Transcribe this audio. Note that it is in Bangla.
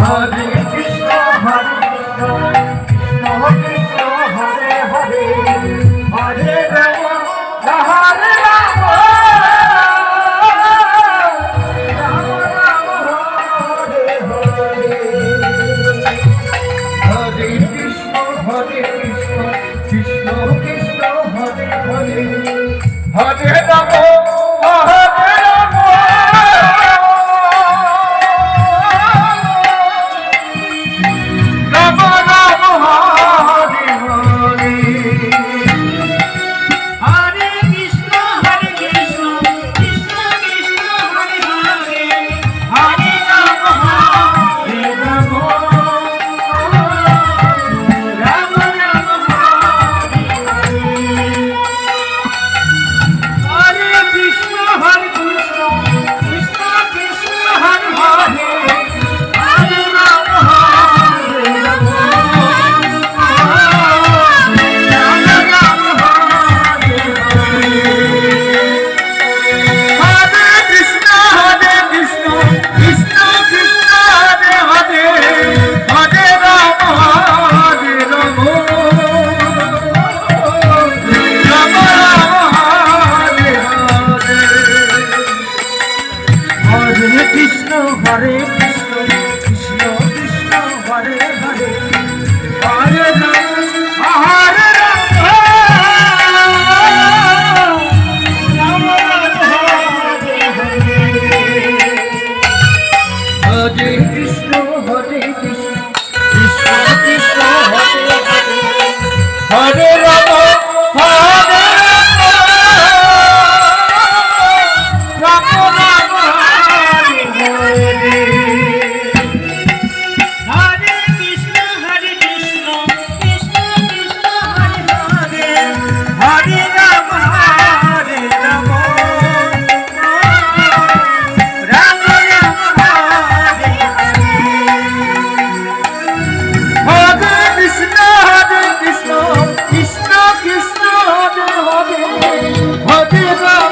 Hare Krishna Hare Krishna Krishna Krishna Hare. Hare Hare Hare Hare Krishna, Hare রাখিবা